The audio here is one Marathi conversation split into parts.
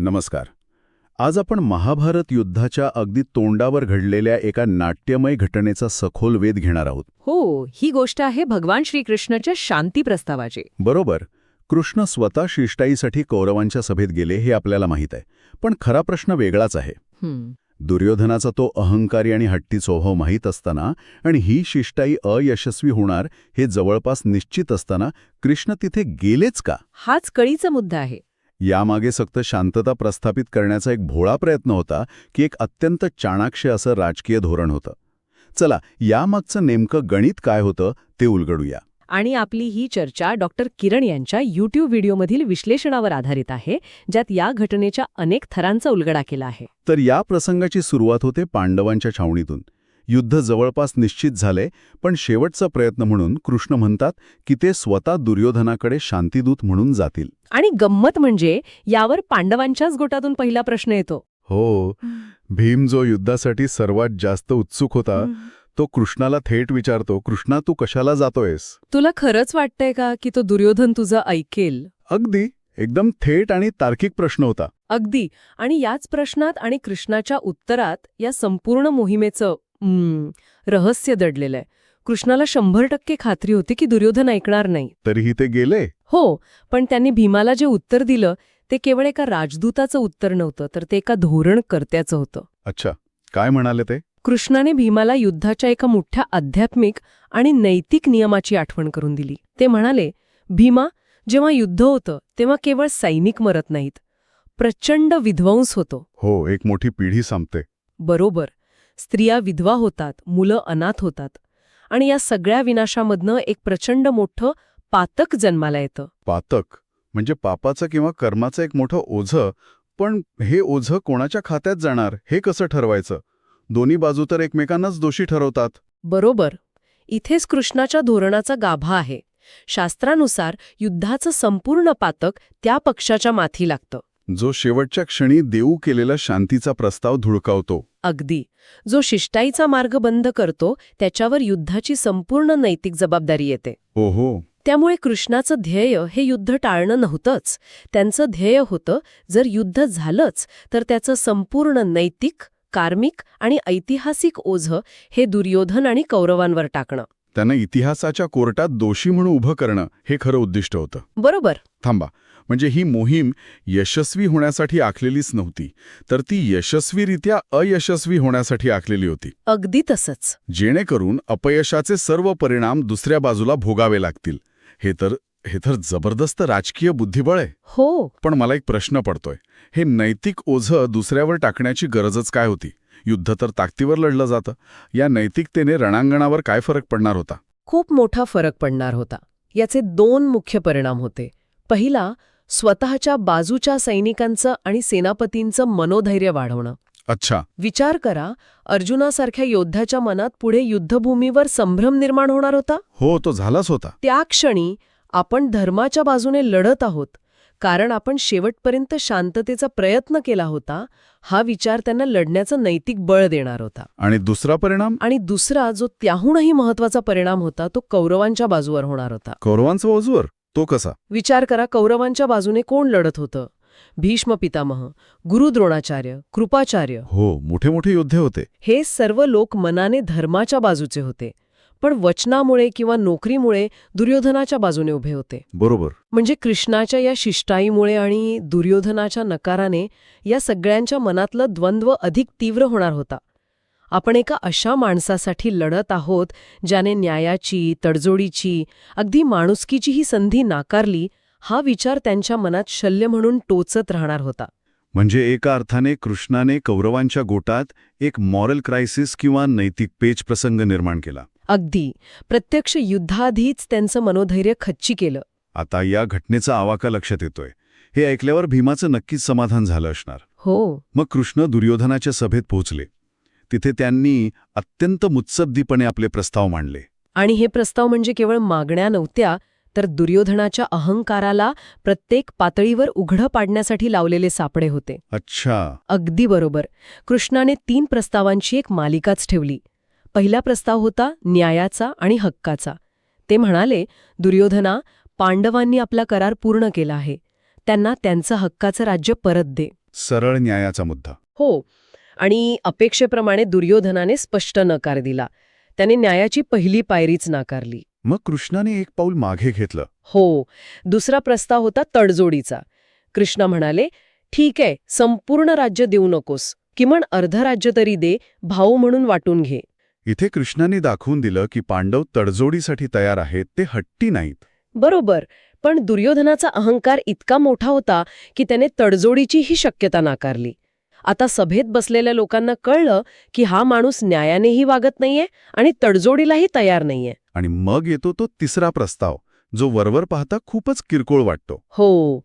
नमस्कार. आज आपण महाभारत युद्धाच्या अगदी तोंडावर घडलेल्या एका नाट्यमय घटनेचा सखोल वेध घेणार आहोत. हो ही गोष्ट आहे भगवान श्रीकृष्णाच्या शांती प्रस्तावाची. बरोबर. कृष्ण स्वतः शिष्टाईसाठी कौरवांच्या सभेत गेले हे आपल्याला माहीत आहे. पण खरा प्रश्न वेगळाच आहे. दुर्योधनाचा तो अहंकारी आणि हट्टी स्वभाव माहीत असताना आणि ही शिष्टाई अयशस्वी होणार हे जवळपास निश्चित असताना कृष्ण तिथे गेलेच का? हाच कळीचा मुद्दा आहे. यामागे फक्त शांतता प्रस्थापित करण्याचा एक भोळा प्रयत्न होता की एक अत्यंत चाणाक्ष असं राजकीय धोरण होतं. चला यामागचं नेमकं गणित काय होतं ते उलगडूया. आणि आपली ही चर्चा डॉक्टर किरण यांच्या यूट्यूब व्हिडिओमधील विश्लेषणावर आधारित आहे ज्यात या घटनेच्या अनेक थरांचा उलगडा केला आहे. तर या प्रसंगाची सुरुवात होते पांडवांच्या छावणीतून. युद्ध जवळपास निश्चित झाले पण शेवटचा प्रयत्न म्हणून कृष्ण म्हणतात की ते स्वतः दुर्योधनाकडे शांतिदूत म्हणून जातील. आणि गंमत म्हणजे यावर पांडवांच्याच गोटातून पहिला प्रश्न येतो. हो भीम जो युद्धासाठी सर्वात जास्त उत्सुक होता तो कृष्णाला थेट विचारतो कृष्णा तू कशाला जातोयस? तुला खरंच वाटतंय का की तो दुर्योधन तुझं ऐकेल? अगदी. एकदम थेट आणि तार्किक प्रश्न होता. अगदी. आणि याच प्रश्नात आणि कृष्णाच्या उत्तरात या संपूर्ण मोहिमेचं रहस्य दडलेलं आहे कृष्णाला शंभर टक्के खात्री होती की दुर्योधन ऐकणार नाही. तरीही ते गेले? हो पण त्यांनी भीमाला जे उत्तर दिलं ते केवळ एका राजदूताचं उत्तर नव्हतं तर ते एका धोरणकर्त्याचं होतं. अच्छा काय म्हणाले ते? कृष्णाने भीमाला युद्धाच्या एका मोठ्या आध्यात्मिक आणि नैतिक नियमाची आठवण करून दिली. ते म्हणाले भीमा जेव्हा युद्ध होतं तेव्हा केवळ सैनिक मरत नाहीत. प्रचंड विध्वंस होतो. हो एक मोठी पिढी संपते. बरोबर. स्त्रिया विधवा होतात मुलं अनाथ होतात. आणि या सगळ्या विनाशामधनं एक प्रचंड मोठं पातक जन्माला येतं. पातक म्हणजे पापाचं किंवा कर्माचं एक मोठं ओझं. पण हे ओझं कोणाच्या खात्यात जाणार हे कसं ठरवायचं? दोन्ही बाजू तर एकमेकांनाच दोषी ठरवतात. बरोबर. इथेच कृष्णाच्या धोरणाचा गाभा आहे. शास्त्रानुसार युद्धाचं संपूर्ण पातक त्या पक्षाच्या माथी लागतं. जो शेवटच्या क्षणी देऊ केलेला शांतीचा प्रस्ताव धुडकावतो अगदी. जो शिष्टाईचा मार्ग बंद करतो त्याच्यावर युद्धाची संपूर्ण नैतिक जबाबदारी येते. ओहो त्यामुळे कृष्णाचं ध्येय हे युद्ध टाळणं नव्हतंच. त्यांचं ध्येय होतं जर युद्ध झालंच तर त्याचं संपूर्ण नैतिक कार्मिक आणि ऐतिहासिक ओझं हे दुर्योधन आणि कौरवांवर टाकणं. त्यांना इतिहासाच्या कोर्टात दोषी म्हणून उभं करणं हे खरं उद्दिष्ट होतं. बरोबर. थांबा. म्हणजे ही मोहीम यशस्वी होण्यासाठी आखलेलीच नव्हती तर ती यशस्वीरित्या अयशस्वी होण्यासाठी आखलेली होती. अगदी तसंच. जेणेकरून अपयशाचे सर्व परिणाम दुसऱ्या बाजूला भोगावे लागतील. हे तर हे तर जबरदस्त राजकीय बुद्धिबळ आहे. हो. पण मला एक प्रश्न पडतोय. हे नैतिक ओझं दुसऱ्यावर टाकण्याची गरजच काय होती? युद्ध तर ताकदीवर लढलं जातं. या नैतिकतेने रणांगणावर काय फरक पडणार होता? खूप मोठा फरक पडणार होता. याचे दोन मुख्य परिणाम होते. पहिला स्वतःच्या बाजूच्या सैनिकांचं आणि सेनापतींचं मनोधैर्य वाढवणं. अच्छा. विचार करा अर्जुनासारख्या योद्ध्याच्या मनात पुढे युद्धभूमीवर संभ्रम निर्माण होणार होता? हो तो झालाच होता. त्या क्षणी आपण धर्माच्या बाजूने लढत आहोत कारण आपण शेवटपर्यंत शांततेचा प्रयत्न केला होता हा विचार त्यांना लढण्याचं नैतिक बळ देणार होता. आणि दुसरा परिणाम? आणि दुसरा जो त्याहूनही महत्त्वाचा परिणाम होता तो कौरवांच्या बाजूवर होणार होता. कौरवांचा बाजूवर? तो कसा? विचार करा कौरवांच्या बाजूने कोण लढत होतं? भीष्म पितामह गुरु द्रोणाचार्य कृपाचार्य? हो मोठे मोठे योद्धे होते. हे सर्व लोक मनाने धर्माच्या बाजूचे होते. पण वचनामुळे किंवा नोकरीमुळे दुर्योधनाच्या बाजूने उभे होते. बरोबर. म्हणजे कृष्णाच्या या शिष्टाईमुळे आणि दुर्योधनाच्या नकाराने या सगळ्यांच्या मनातलं द्वंद्व अधिक तीव्र होणार होता. आपण एका अशा माणसासाठी लढत आहोत ज्याने न्यायाची तडजोडीची अगदी माणुसकीची ही संधी नाकारली हा विचार त्यांच्या मनात शल्य म्हणून टोचत राहणार होता. म्हणजे एका अर्थाने कृष्णाने कौरवांच्या गोटात एक मॉरल क्रायसिस किंवा नैतिक पेच प्रसंग निर्माण केला. अगदी. प्रत्यक्ष युद्धाआधीच त्यांचं मनोधैर्य खच्ची केलं. आता या घटनेचा आवाका लक्षात येतोय. हे ऐकल्यावर भीमाचं नक्कीच समाधान झालं असणार. हो. मग कृष्ण दुर्योधनाच्या सभेत पोहोचले. तिथे त्यांनी अत्यंत मुत्सद्दीपणे आपले प्रस्ताव मांडले. आणि हे प्रस्ताव म्हणजे केवळ मागण्या नव्हत्या तर दुर्योधनाच्या अहंकाराला प्रत्येक पातळीवर उघडं पाडण्यासाठी लावलेले सापडे होते. अच्छा. अगदी बरोबर. कृष्णाने तीन प्रस्तावांची एक मालिकाच ठेवली. पहिला प्रस्ताव होता न्यायाचा आणि हक्काचा. ते म्हणाले दुर्योधना पांडवांनी आपला करार पूर्ण केला आहे. त्यांना त्यांचं हक्काचं राज्य परत दे. सरळ न्यायाचा मुद्दा. हो. आणि अपेक्षेप्रमाणे दुर्योधनाने स्पष्ट नकार दिला. त्याने न्यायाची पहिली पायरीच नाकारली. मग कृष्णाने एक पाऊल मागे घेतलं. हो दुसरा प्रस्ताव होता तडजोडीचा. कृष्ण म्हणाले ठीक आहे संपूर्ण राज्य देऊ नकोस. किमान अर्ध राज्य तरी दे भाऊ म्हणून वाटून घे. इथे कृष्णाने दाखवून दिलं की पांडव तडजोडीसाठी तयार आहेत ते हट्टी नाहीत. बरोबर पण दुर्योधनाचा अहंकार इतका मोठा होता की त्याने तडजोडीची ही शक्यता नाकारली. आता सभेत बसलेल्या लोकांना कळलं की हा माणूस न्यायानेही वागत नाहीये आणि तडजोडीलाही तयार नाहीये. आणि मग येतो तो तिसरा प्रस्ताव जो वरवर पाहता खूपच किरकोळ वाटतो. हो.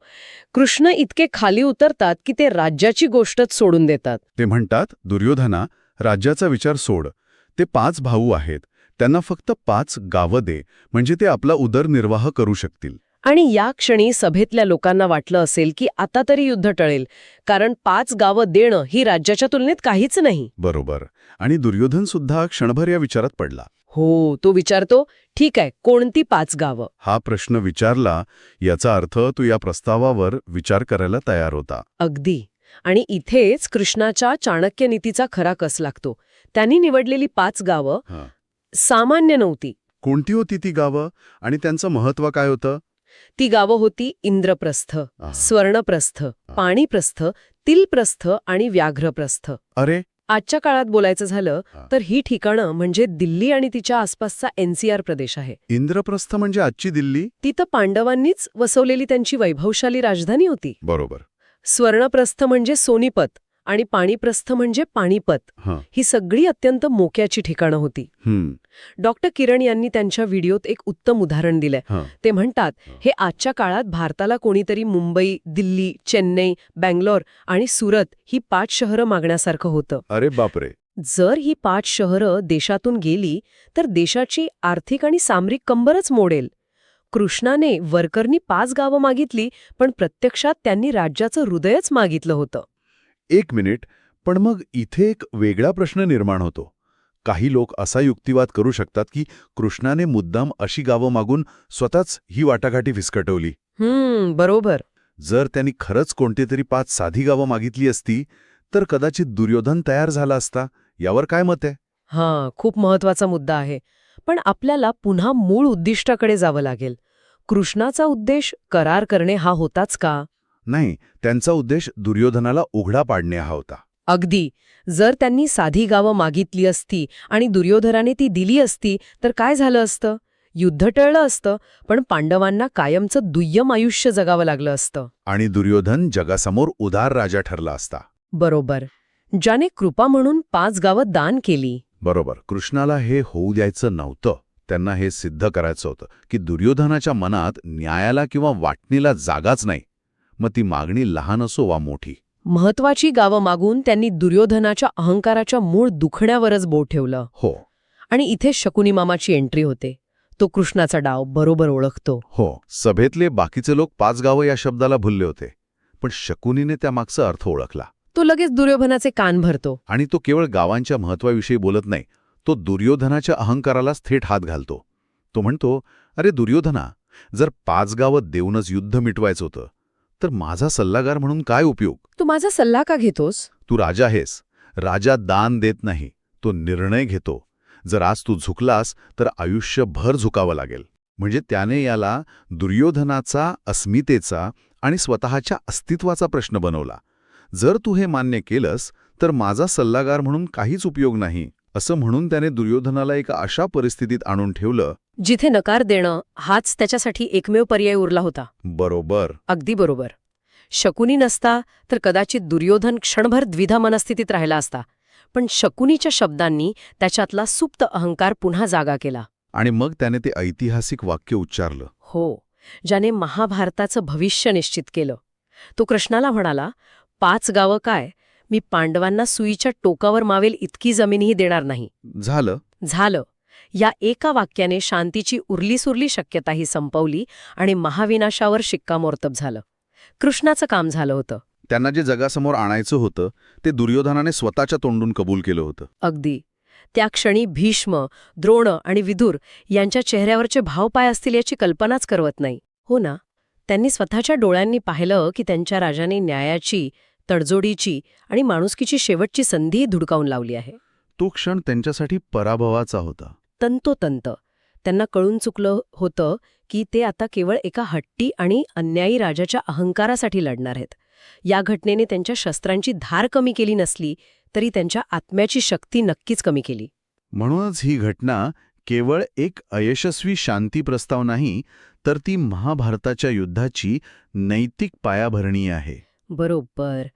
कृष्ण इतके खाली उतरतात की ते राज्याची गोष्टच सोडून देतात. ते म्हणतात दुर्योधना राज्याचा विचार सोड. ते पाच भाऊ आहेत. त्यांना फक्त पाच गावं दे म्हणजे ते आपला उदरनिर्वाह करू शकतील. आणि या क्षणी सभेतल्या लोकांना वाटलं असेल की आता तरी युद्ध टळेल कारण पाच गावं देणं ही राज्याच्या तुलनेत काहीच नाही. बरोबर. आणि दुर्योधन सुद्धा क्षणभर या विचारात पडला. हो तो विचारतो ठीक आहे कोणती पाच गावं? हा प्रश्न विचारला याचा अर्थ तो या प्रस्तावावर विचार करायला तयार होता. अगदी. आणि इथेच कृष्णाच्या चाणक्य नीतीचा खरा कस लागतो. त्यांनी निवडलेली पाच गावं हं. सामान्य नव्हती. कोणती होती ती गावं? आणि त्यांचं महत्त्व काय होतं? ती गावं होती इंद्रप्रस्थ. स्वर्णप्रस्थ पाणीप्रस्थ तिलप्रस्थ आणि व्याघ्रप्रस्थ. अरे! आजच्या काळात बोलायचं झालं. तर ही ठिकाणं म्हणजे दिल्ली आणि तिच्या आसपासचा एनसीआर प्रदेश आहे. इंद्रप्रस्थ म्हणजे आजची दिल्ली? ती तर पांडवांनीच वसवलेली त्यांची वैभवशाली राजधानी होती. बरोबर. स्वर्णप्रस्थ म्हणजे सोनीपत आणि पाणीप्रस्थ म्हणजे पाणीपत. हं. सगळी अत्यंत मोक्याची ठिकाणं होती. डॉक्टर किरण यांनी त्यांच्या व्हिडिओत एक उत्तम उदाहरण दिलंय. ते म्हणतात हे आजच्या काळात भारताला कोणीतरी मुंबई दिल्ली चेन्नई बँगलोर आणि सुरत ही पाच शहरं मागण्यासारखं होतं. अरे बापरे. जर ही पाच शहरं देशातून गेली तर देशाची आर्थिक आणि सामरिक कंबरच मोडेल. कृष्णाने वर्करनी पाच गावं मागितली पण प्रत्यक्षात त्यांनी राज्याचं हृदयच मागितलं होतं. एक मिनिट पण मग इथे एक वेगळा प्रश्न निर्माण होतो. काही लोक असा युक्तिवाद करू शकतात की कृष्णाने मुद्दाम अशी गावं मागून स्वतःच ही वाटाघाटी विस्कटवली. बरोबर. जर त्यांनी खरंच कोणती तरी पाच साधी गावं मागितली असती तर कदाचित दुर्योधन तयार झाला असता. यावर काय मत आहे? हां खूप महत्त्वाचा मुद्दा आहे. पण आपल्याला पुन्हा मूळ उद्दिष्टाकडे जावं लागेल. कृष्णाचा उद्देश करार करणे हा होताच का? नाही त्यांचा उद्देश दुर्योधनाला उघडा पाडणे हा होता. अगदी. जर त्यांनी साधी गावं मागितली असती आणि दुर्योधनाने ती दिली असती तर काय झालं असतं? युद्ध टळलं असतं पण पांडवांना कायमचं दुय्यम आयुष्य जगावं लागलं असतं. आणि दुर्योधन जगासमोर उदार राजा ठरला असता. बरोबर. ज्याने कृपा म्हणून पाच गावं दान केली. बरोबर. कृष्णाला हे होऊ द्यायचं नव्हतं. त्यांना हे सिद्ध करायचं होतं की दुर्योधनाच्या मनात न्यायाला किंवा वाटणीला जागाच नाही. मग ती मागणी लहान असो वा मोठी? महत्वाची गावं मागून त्यांनी दुर्योधनाच्या अहंकाराच्या मूळ दुखण्यावरच बोट ठेवलं. हो. आणि इथे शकुनी मामाची एंट्री होते. तो कृष्णाचा डाव बरोबर ओळखतो. हो सभेतले बाकीचे लोक पाच गावं या शब्दाला भुलले होते पण शकुनीने त्यामागचा अर्थ ओळखला. तो लगेच दुर्योधनाचे कान भरतो. आणि तो केवळ गावांच्या महत्वाविषयी बोलत नाही तो दुर्योधनाच्या अहंकारालाच थेट हात घालतो. तो म्हणतो अरे दुर्योधना जर पाच गावं देऊनच युद्ध मिटवायचं होतं तर माझा सल्लागार म्हणून काय उपयोग? तू माझा सल्ला का घेतोस? तू राजा आहेस. राजा दान देत नाही. तो निर्णय घेतो. जर आज तू झुकलास तर आयुष्यभर झुकावं लागेल. म्हणजे त्याने याला दुर्योधनाचा अस्मितेचा आणि स्वतःच्या अस्तित्वाचा प्रश्न बनवला. जर तू हे मान्य केलंस तर माझा सल्लागार म्हणून काहीच उपयोग नाही. असं म्हणून त्याने दुर्योधनाला एका अशा परिस्थितीत आणून ठेवलं. जिथे नकार देणं हाच त्याच्यासाठी एकमेव पर्याय उरला होता. बरोबर. अगदी बरोबर. शकुनी नसता तर कदाचित दुर्योधन क्षणभर द्विधा मनस्थितीत राहिला असता. पण शकुनीच्या शब्दांनी त्याच्यातला सुप्त अहंकार पुन्हा जागा केला. आणि मग त्याने ते ऐतिहासिक वाक्य उच्चारलं. हो ज्याने महाभारताचं भविष्य निश्चित केलं. तो कृष्णाला म्हणाला पाच गावं काय? मी पांडवांना सुईच्या टोकावर मावेल इतकी जमीनही देणार नाही. झालं. झालं. या एका वाक्याने शांतीची उरलीसुरली शक्यताही संपवली आणि महाविनाशावर शिक्कामोर्तब झालं. कृष्णाचं काम झालं होतं. त्यांना जे जगासमोर आणायचं होतं ते दुर्योधनाने स्वतःच्या तोंडून कबूल केलं होतं. अगदी. त्या क्षणी भीष्म द्रोण आणि विदुर यांच्या चेहऱ्यावरचे भाव पाय असतील याची कल्पनाच करवत नाही. हो ना? त्यांनी स्वतःच्या डोळ्यांनी पाहिलं की त्यांच्या राजाने न्यायाची तडजोडीची आणि माणुसकीची शेवटची संधी धुडकावून लावली आहे. तो क्षण त्यांच्यासाठी पराभवाचा होता. तंतोतंत. त्यांना कळून चुकलं होतं की ते आता केवळ एका हट्टी आणि अन्यायी राजाच्या अहंकारासाठी लढणार आहेत. या घटनेने त्यांच्या शस्त्रांची धार कमी केली नसली तरी त्यांच्या आत्म्याची शक्ती नक्कीच कमी केली. म्हणूनच ही घटना केवळ एक अयशस्वी शांती प्रस्ताव नाही तर ती महाभारताच्या युद्धाची नैतिक पायाभरणी आहे. बरोबर.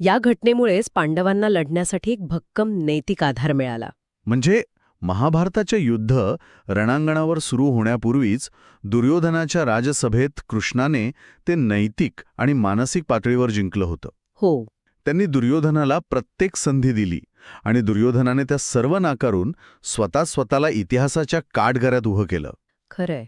या घटनेमुळेच पांडवांना लढण्यासाठी एक भक्कम नैतिक आधार मिळाला. म्हणजे महाभारताचे युद्ध रणांगणावर सुरू होण्यापूर्वीच दुर्योधनाच्या राजसभेत कृष्णाने ते नैतिक आणि मानसिक पातळीवर जिंकलं होतं. हो. त्यांनी दुर्योधनाला प्रत्येक संधी दिली आणि दुर्योधनाने त्या सर्व नाकारून स्वतः स्वतःला इतिहासाच्या काठगऱ्यात उभं केलं. खरंय.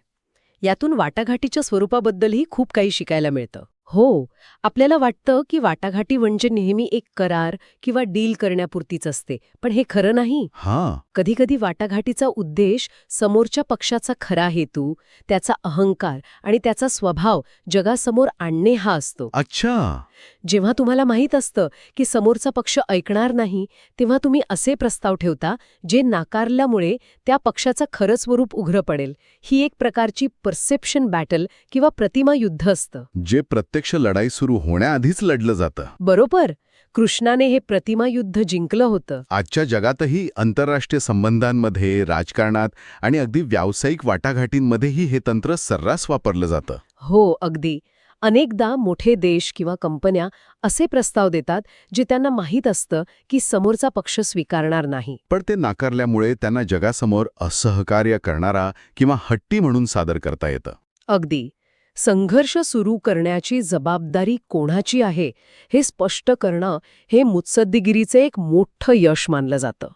यातून वाटाघाटीच्या स्वरूपाबद्दलही खूप काही शिकायला मिळतं. हो आपल्याला वाटतं की वाटाघाटी म्हणजे नेहमी एक करार किंवा डील करण्यापुरतीच असते पण हे खरं नाही. हां. कधीकधी वाटाघाटीचा उद्देश समोरच्या पक्षाचा खरा हेतू त्याचा अहंकार आणि त्याचा स्वभाव जगासमोर आणणे हा असतो. अच्छा. जेव्हा तुम्हाला माहीत असतं की समोरचा पक्ष ऐकणार नाही तेव्हा तुम्ही असे प्रस्ताव ठेवता जे नाकारल्यामुळे त्या पक्षाचं खरं स्वरूप उघडं पडेल. ही एक प्रकारची परसेप्शन बॅटल किंवा प्रतिमा युद्ध असतं. जे प्रत्यक्ष लढाई सुरू होण्याआधीच लढलं जातं. बरोबर. कृष्णाने हे प्रतिमा युद्ध जिंकलं होतं. आजच्या जगातही आंतरराष्ट्रीय संबंधांमध्ये राजकारणात आणि अगदी व्यावसायिक वाटाघाटींमध्येही हे तंत्र सर्रास वापरलं जातं. हो अगदी. अनेकदा मोठे देश किंवा कंपन्या असे प्रस्ताव देतात जे त्यांना माहीत असतं की समोरचा पक्ष स्वीकारणार नाही. पण ते नाकारल्यामुळे त्यांना जगासमोर असहकार्य करणारा किंवा हट्टी म्हणून सादर करता येतं. अगदी. संघर्ष सुरू करण्याची जबाबदारी कोणाची आहे हे स्पष्ट करणं हे मुत्सद्दीगिरीचे एक मोठं यश मानलं जातं.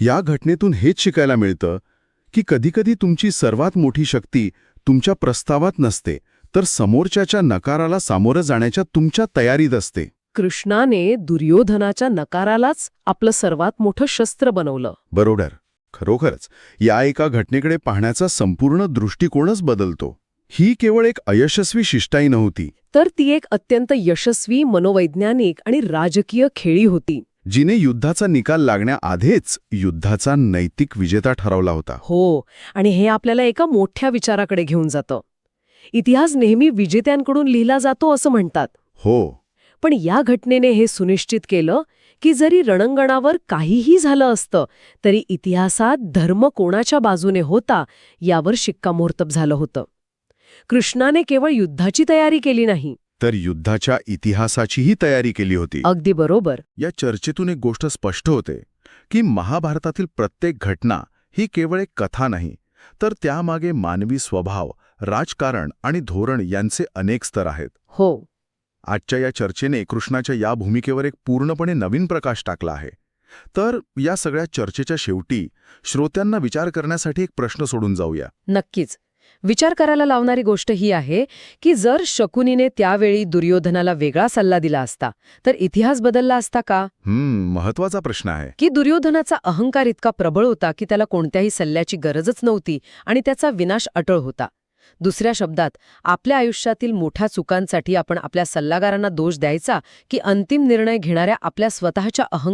या घटनेतून हेच शिकायला मिळतं की कधीकधी तुमची सर्वात मोठी शक्ती तुमच्या प्रस्तावात नसते तर समोरच्याच्या नकाराला सामोरं जाण्याच्या तुमच्या तयारीत असते. कृष्णाने दुर्योधनाच्या नकारालाच आपलं सर्वात मोठं शस्त्र बनवलं. बरोबर. खरोखरच या एका घटनेकडे पाहण्याचा संपूर्ण दृष्टिकोनच बदलतो. ही केवळ एक अयशस्वी शिष्टाई नव्हती. तर ती एक अत्यंत यशस्वी मनोवैज्ञानिक आणि राजकीय खेळी होती. जिने युद्धाचा निकाल लागण्याआधीच युद्धाचा नैतिक विजेता ठरवला होता. हो आणि हे आपल्याला एका मोठ्या विचाराकडे घेऊन जातं. इतिहास नेहमी विजेत्यांकडून लिहिला जातो असं म्हणतात. हो. पण या घटनेने हे सुनिश्चित केलं की जरी रणंगणावर काहीही झालं असतं तरी इतिहासात धर्म कोणाच्या बाजूने होता यावर शिक्कामोर्तब झालं होतं. कृष्णाने केवळ युद्धाची तयारी केली नाही. तर युद्धाच्या इतिहासाचीही तयारी केली होती. अगदी बरोबर. या चर्चेतून एक गोष्ट स्पष्ट होते की महाभारतातील प्रत्येक घटना ही केवळ एक कथा नाही तर त्यामागे मानवी स्वभाव राजकारण आणि धोरण यांचे अनेक स्तर आहेत. हो. आजच्या या चर्चेने कृष्णाच्या या भूमिकेवर एक पूर्णपणे नवीन प्रकाश टाकला आहे. तर या सगळ्या चर्चेच्या शेवटी श्रोत्यांना विचार करण्यासाठी एक प्रश्न सोडून जाऊया. नक्कीच. विचार करायला लावणारी गोष्ट ही आहे की जर शकुनीने त्यावेळी दुर्योधनाला वेगळा सल्ला दिला असता तर इतिहास बदलला असता का? महत्त्वाचा प्रश्न आहे. की दुर्योधनाचा अहंकार इतका प्रबळ होता की त्याला कोणत्याही सल्ल्याची गरजच नव्हती आणि त्याचा विनाश अटळ होता. दुसऱ्या शब्दात आपल्या आयुष्यातील मोठ्या चुकांसाठी आपण आपल्या सल्लागारांना दोष द्यायचा की अंतिम निर्णय घेणाऱ्या आपल्या स्वतःच्या अहं